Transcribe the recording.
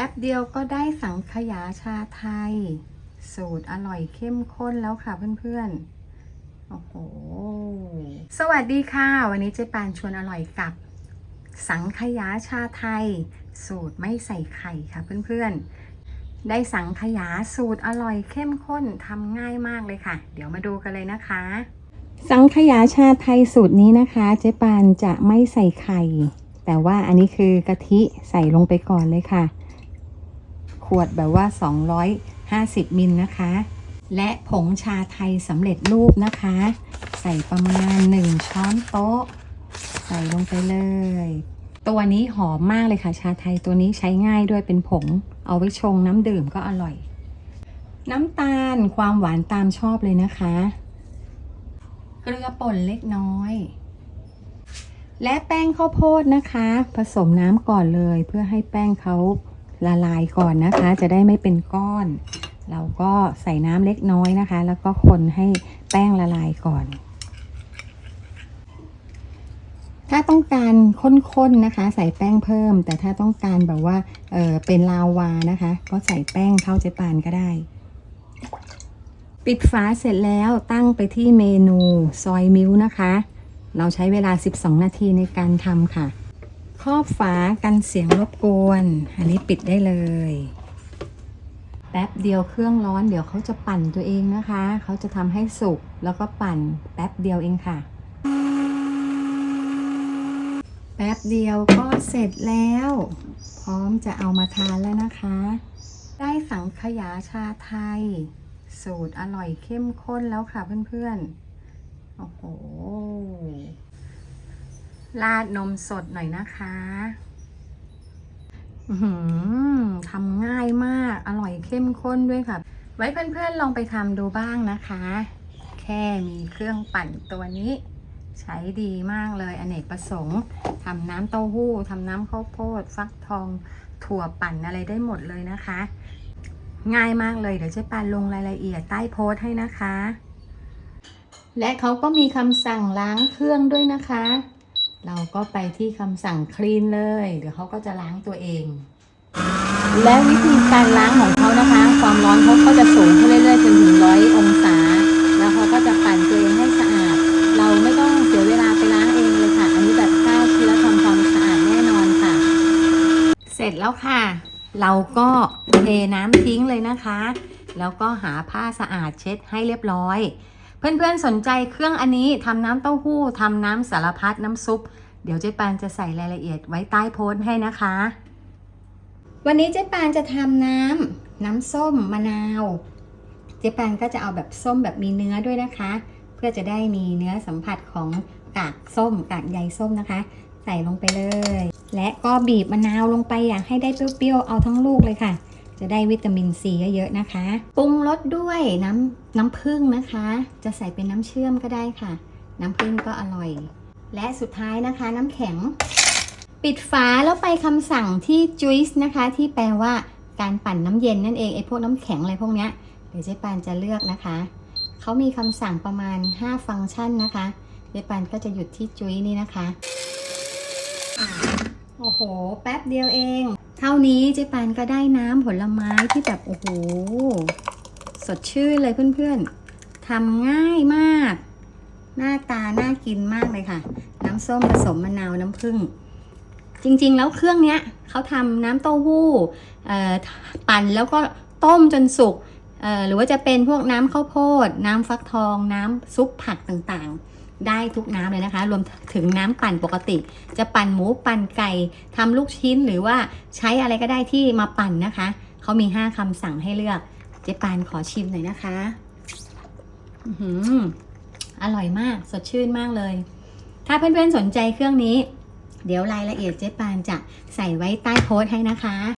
ป๊บเดียวก็ได้สังขยาชาไทย สูตรอร่อยเข้มข้นแล้วค่ะเพื่อนๆ โอ้โห สวัสดีค่ะ วันนี้เจ๊ปานชวนอร่อยกับ สังขยาชาไทย สูตรไม่ใส่ไข่ค่ะเพื่อนๆ ได้สังขยาสูตรอร่อยเข้มข้นทำง่ายมากเลยค่ะ เดี๋ยวมาดูกันเลยนะคะ สังขยาชาไทยสูตรนี้นะคะ เจ๊ปานจะไม่ใส่ไข่ แต่ว่าอันนี้คือกะทิใส่ลงไปก่อนเลยค่ะ ขวดแบบว่า 250มิลนะคะ และผงชาไทยสำเร็จรูปนะคะ ใส่ประมาณ 1 ช้อนโต๊ะ ใส่ลงไปเลย ตัวนี้หอมมากเลยค่ะ ชาไทยตัวนี้ใช้ง่ายด้วยเป็นผง เอาไว้ชงน้ำดื่มก็อร่อย น้ำตาลความหวานตามชอบเลยนะคะ เกลือป่นเล็กน้อยและแป้งข้าวโพดนะคะ ผสมน้ำก่อนเลยเพื่อให้แป้งเขา ละลายก่อนนะคะ จะได้ไม่เป็นก้อน เราก็ใส่น้ำเล็กน้อยนะคะ แล้วก็คนให้แป้งละลายก่อน ถ้าต้องการข้นๆนะคะ ใส่แป้งเพิ่ม แต่ถ้าต้องการแบบว่าเออเป็นลาวานะคะ ก็ใส่แป้งเท่าเจปานก็ได้ปิดฝาเสร็จแล้วตั้งไปที่เมนูซอยมิลนะคะ เราใช้เวลา 12 นาทีในการทำค่ะ ครอบฝากันเสียงรบกวน อันนี้ปิดได้เลย แป๊บเดียวเครื่องร้อนเดี๋ยวเขาจะปั่นตัวเองนะคะ เขาจะทำให้สุกแล้วก็ปั่นแป๊บเดียวเองค่ะ แป๊บเดียวก็เสร็จแล้ว พร้อมจะเอามาทานแล้วนะคะ ได้สังขยาชาไทย สูตรอร่อยเข้มข้นแล้วค่ะเพื่อนๆ โอ้โห ราดนมสดหน่อยนะคะหือทำง่ายมาก อร่อยเข้มข้นด้วยค่ะ ไว้เพื่อนๆลองไปทำดูบ้างนะคะ แค่มีเครื่องปั่นตัวนี้ ใช้ดีมากเลย อเนกประสงค์ทำน้ำเต้าหู้ทำน้ำข้าวโพด ฟักทอง ถั่วปั่นอะไรได้หมดเลยนะคะ ง่ายมากเลย เดี๋ยวเจ๊ปานลงรายละเอียดใต้โพสต์ให้นะคะ และเขาก็มีคำสั่งล้างเครื่องด้วยนะคะ เราก็ไปที่คำสั่งคลีนเลย เดี๋ยวเขาก็จะล้างตัวเอง และวิธีการล้างของเขานะคะ ความร้อนเขาก็จะสูงขึ้นเรื่อยๆจนถึงร้อยองศา แล้วเขาก็จะปั่นตัวเองให้สะอาด เราไม่ต้องเสียเวลาไปล้างเองเลยค่ะ อันนี้แบบฆ่าเชื้อทำความสะอาดแน่นอนค่ะ เสร็จแล้วค่ะ เราก็เทน้ำทิ้งเลยนะคะ แล้วก็หาผ้าสะอาดเช็ดให้เรียบร้อย เพื่อนๆสนใจเครื่องอันนี้ทำน้ำเต้าหู้ทำน้ำสารพัดน้ำซุป เดี๋ยวเจ๊ปานจะใส่รายละเอียดไว้ใต้โพสต์ให้นะคะ วันนี้เจ๊ปานจะทำน้ำน้ำส้มมะนาว เจ๊ปานก็จะเอาแบบส้มแบบมีเนื้อด้วยนะคะ เพื่อจะได้มีเนื้อสัมผัสของกากส้มกากใยส้มนะคะ ใส่ลงไปเลย และก็บีบมะนาวลงไปอยากให้ได้เปรี้ยวๆเอาทั้งลูกเลยค่ะ จะได้วิตามินซีเยอะๆนะคะ ปรุงรสด้วยน้ำน้ำผึ้งนะคะ จะใส่เป็นน้ำเชื่อมก็ได้ค่ะ น้ำผึ้งก็อร่อย และสุดท้ายนะคะน้ำแข็ง ปิดฝาแล้วไปคำสั่งที่ juice นะคะ ที่แปลว่าการปั่นน้ำเย็นนั่นเองไอ้พวกน้ำแข็งอะไรพวกเนี้ยเดี๋ยวเจ๊ปานจะเลือกนะคะ เขามีคำสั่งประมาณ 5 ฟังก์ชันนะคะ เจ๊ปานก็จะหยุดที่จุ้ยนี่นะคะ โอ้โห แป๊บเดียวเอง เท่านี้เจ๊ปานก็ได้น้ำผลไม้ที่แบบโอ้โหสดชื่นเลยเพื่อนๆทำง่ายมาก หน้าตาน่ากินมากเลยค่ะ น้ำส้มผสมมะนาวน้ำผึ้งจริงๆ แล้วเครื่องเนี้ยเขาทำน้ำเต้าหู้ปั่นแล้วก็ต้มจนสุกหรือว่าจะเป็นพวกน้ำข้าวโพด น้ำฟักทอง น้ำซุปผักต่างๆ ได้ทุกน้ำเลยนะคะ รวมถึงน้ำปั่นปกติ จะปั่นหมูปั่นไก่ทำลูกชิ้นหรือว่าใช้อะไรก็ได้ที่มาปั่นนะคะ เขามี 5คำสั่งให้เลือก เจ๊ปานขอชิมหน่อยนะคะอืออร่อยมากสดชื่นมากเลย ถ้าเพื่อนๆสนใจเครื่องนี้ เดี๋ยวรายละเอียดเจ๊ปานจะใส่ไว้ใต้โพสต์ให้นะคะ